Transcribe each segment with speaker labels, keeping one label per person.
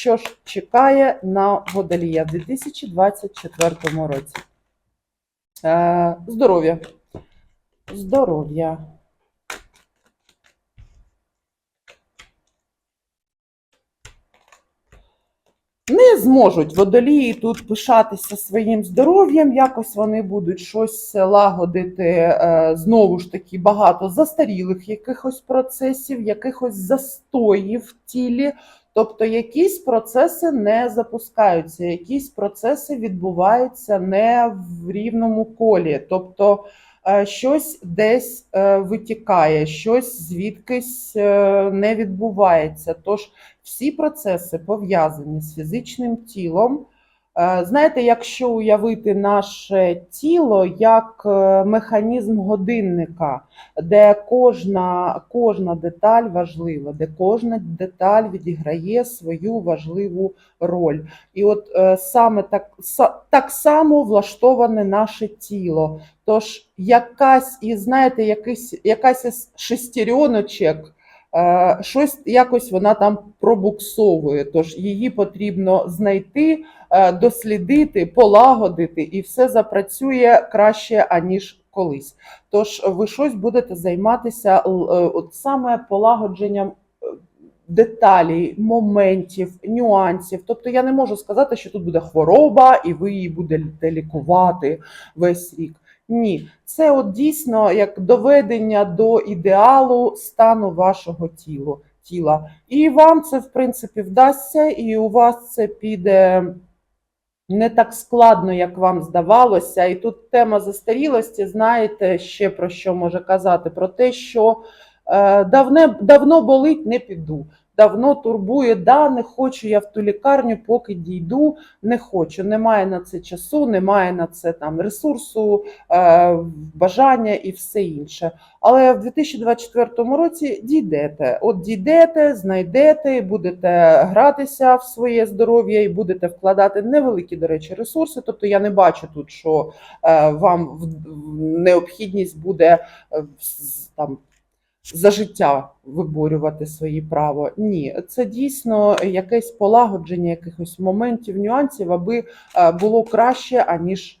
Speaker 1: що ж чекає на водолія в 2024 році. Е, здоров'я. Здоров'я. Не зможуть водолії тут пишатися своїм здоров'ям, якось вони будуть щось лагодити. е, Знову ж таки, багато застарілих якихось процесів, якихось застоїв в тілі. Тобто якісь процеси не запускаються, якісь процеси відбуваються не в рівному колі. Тобто е, щось десь е, витікає, щось звідкись е, не відбувається. Тож всі процеси пов'язані з фізичним тілом. Е, Знаєте, якщо уявити наше тіло як е, механізм годинника, де кожна, кожна деталь важлива, де кожна деталь відіграє свою важливу роль. І от е, саме так, так само влаштоване наше тіло. Тож якась із, знаєте, якийсь, якась шестереночок, щось якось вона там пробуксовує. Тож її потрібно знайти, е, дослідити, полагодити, і все запрацює краще, аніж колись. Тож ви щось будете займатися е, от саме полагодженням е, деталей, моментів, нюансів. Тобто я не можу сказати, що тут буде хвороба, і ви її будете лікувати весь рік. Ні, це от дійсно як доведення до ідеалу стану вашого тілу, тіла. І вам це, в принципі, вдасться, і у вас це піде не так складно, як вам здавалося. І тут тема застарілості, знаєте, ще про що може казати? Про те, що е, давне, давно болить, не піду. Давно турбує, да, не хочу я в ту лікарню, поки дійду, не хочу. Немає на це часу, немає на це там ресурсу, е, бажання і все інше. Але в 2024 році дійдете. От дійдете, знайдете, будете гратися в своє здоров'я і будете вкладати невеликі, до речі, ресурси. Тобто я не бачу тут, що е, вам необхідність буде е, там. За життя виборювати свої право. Ні, це дійсно якесь полагодження якихось моментів, нюансів, аби е, було краще, аніж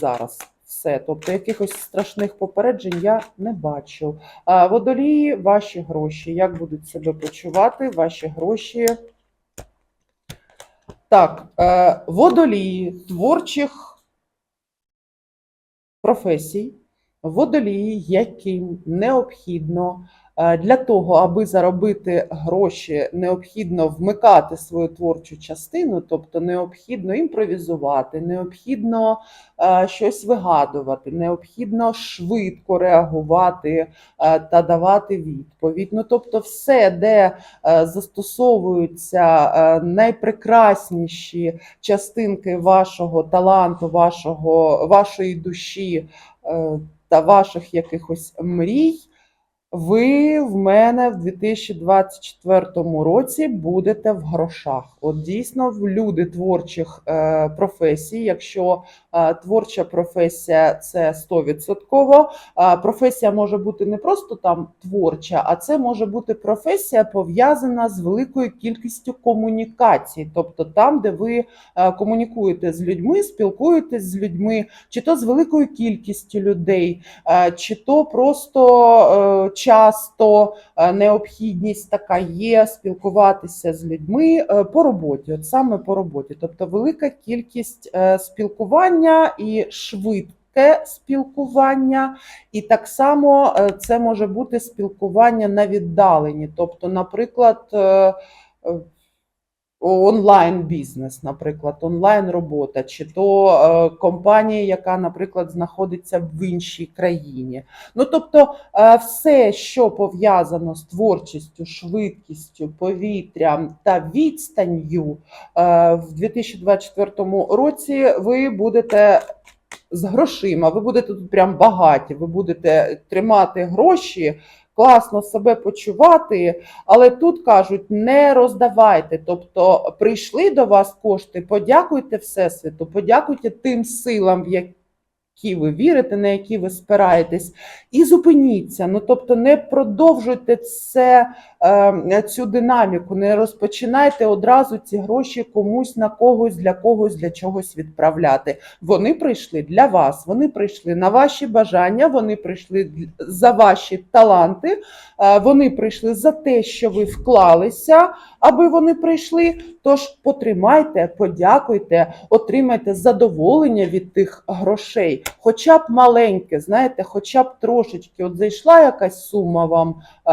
Speaker 1: зараз. Все, тобто якихось страшних попереджень я не бачу. А водолії, ваші гроші. Як будуть себе почувати ваші гроші? Так, е, водолії творчих професій, водолії, яким необхідно е, для того, аби заробити гроші, необхідно вмикати свою творчу частину, тобто необхідно імпровізувати, необхідно е, щось вигадувати, необхідно швидко реагувати е, та давати відповідь. Ну, тобто, все, де застосовуються найпрекрасніші частинки вашого таланту, вашого, вашої душі та ваших якихось мрій. Ви в мене в 2024 році будете в грошах. От дійсно, в люди творчих е, професій. Якщо е, творча професія це 100%, е, професія може бути не просто там творча, а це може бути професія пов'язана з великою кількістю комунікацій, тобто там, де ви е, комунікуєте з людьми, спілкуєтесь з людьми, чи то з великою кількістю людей, е, чи то просто е, часто е, необхідність така є спілкуватися з людьми е, по роботі, от саме по роботі, тобто велика кількість е, спілкування і швидке спілкування, і так само це може бути спілкування на віддаленні, тобто, наприклад. Онлайн бізнес, наприклад, онлайн робота, чи то е, компанія, яка, наприклад, знаходиться в іншій країні. Ну тобто, е, все, що пов'язано з творчістю, швидкістю, повітрям та відстанню, е, в 2024 році ви будете. З грошима, ви будете тут прям багаті, ви будете тримати гроші, класно себе почувати, але тут кажуть, не роздавайте. Тобто прийшли до вас кошти, подякуйте Всесвіту, подякуйте тим силам, в які ви вірите, на які ви спираєтесь, і зупиніться. Ну тобто, не продовжуйте це, е, цю динаміку, не розпочинайте одразу ці гроші комусь на когось, для когось, для чогось відправляти. Вони прийшли для вас, вони прийшли на ваші бажання, вони прийшли за ваші таланти, е, вони прийшли за те, що ви вклалися, аби вони прийшли. Тож потримайте, подякуйте, отримайте задоволення від тих грошей, хоча б маленьке, знаєте, хоча б трошечки. От зайшла якась сума вам е,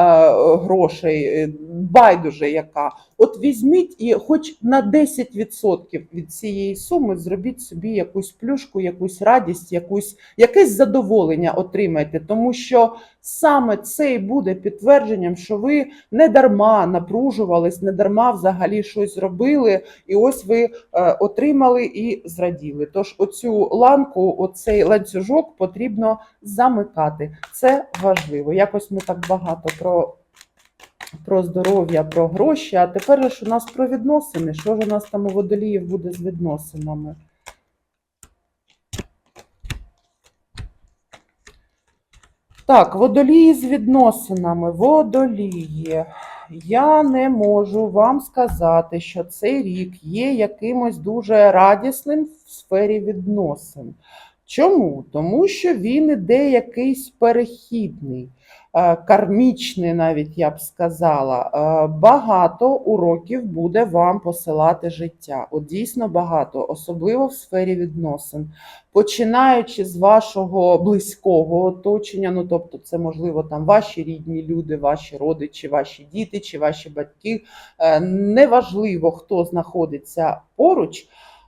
Speaker 1: грошей, е, байдуже яка. От візьміть і хоч на 10% від цієї суми зробіть собі якусь плюшку, якусь радість, якусь, якесь задоволення отримайте, тому що саме це і буде підтвердженням, що ви не дарма напружувались, не дарма взагалі щось зробили, і ось ви е, отримали і зраділи. Тож оцю ланку, оцей ланцюжок потрібно замикати. Це важливо. Якось ми так багато про. Про здоров'я, про гроші, а тепер ж у нас про відносини. Що ж у нас там у водоліїв буде з відносинами? Так, водолії з відносинами. Водолії. Я не можу вам сказати, що цей рік є якимось дуже радісним в сфері відносин. Чому? Тому що він іде якийсь перехідний, кармічний, навіть я б сказала. Е, Багато уроків буде вам посилати життя. От дійсно багато, особливо в сфері відносин починаючи з вашого близького оточення, ну тобто, це можливо там ваші рідні люди, ваші родичі, ваші діти чи ваші батьки. Е, Неважливо, хто знаходиться поруч,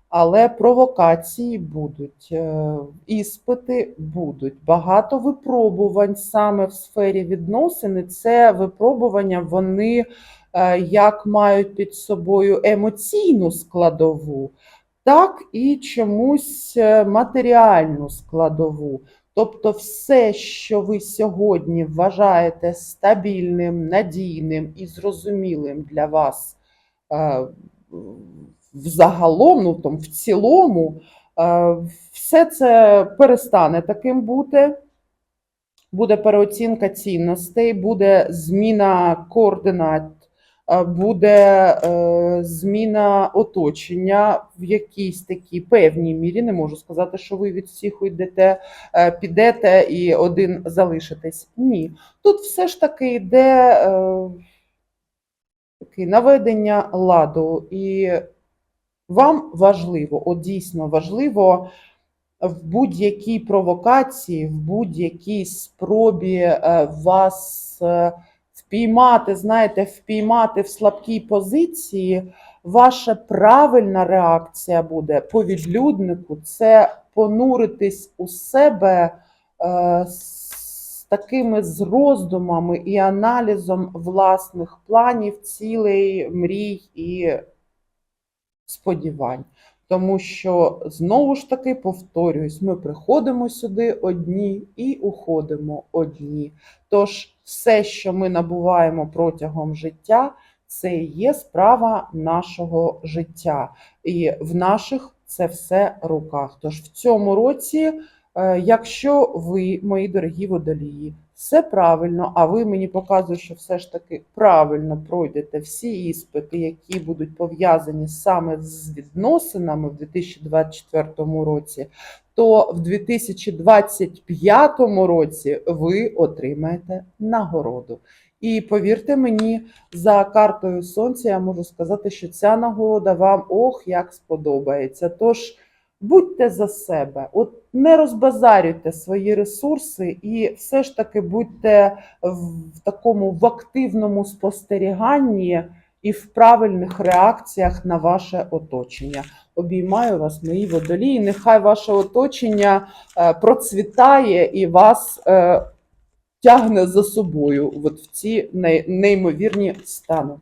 Speaker 1: але провокації будуть, е, іспити будуть. Багато випробувань саме в сфері відносин. Це випробування вони е, як мають під собою емоційну складову так і чомусь е, матеріальну складову. Тобто, все, що ви сьогодні вважаєте стабільним, надійним і зрозумілим для вас взагалом, ну, там, в цілому, е, все це перестане таким бути. Буде переоцінка цінностей, буде зміна координат е, буде е, зміна оточення в якійсь такій певній мірі. Не можу сказати, що ви від всіх уйдете, підете і один залишитесь. Ні. Тут все ж таки йде таке наведення ладу. І вам важливо, от дійсно важливо в будь-якій провокації, в будь-якій спробі е, вас е, впіймати, знаєте, впіймати в слабкій позиції, ваша правильна реакція буде по відлюднику. Це понуритись у себе е, з такими з роздумами і аналізом власних планів, цілей, мрій і сподівань. Тому що знову ж таки повторююсь, ми приходимо сюди одні і уходимо одні. Тож все, що ми набуваємо протягом життя, це є справа нашого життя. І в наших це все руках. Тож в цьому році, е, якщо ви, мої дорогі водолії, все правильно, а ви мені показуєте, що все ж таки правильно пройдете всі іспити, які будуть пов'язані саме з відносинами в 2024 році, то в 2025 році ви отримаєте нагороду. І повірте мені, за картою сонця я можу сказати, що ця нагорода вам ох як сподобається. Тож будьте за себе, от не розбазарюйте свої ресурси і все ж таки будьте в такому в активному спостеріганні і в правильних реакціях на ваше оточення. Обіймаю вас, мої водолії. Нехай ваше оточення е, процвітає і вас е, тягне за собою от в ці неймовірні стани.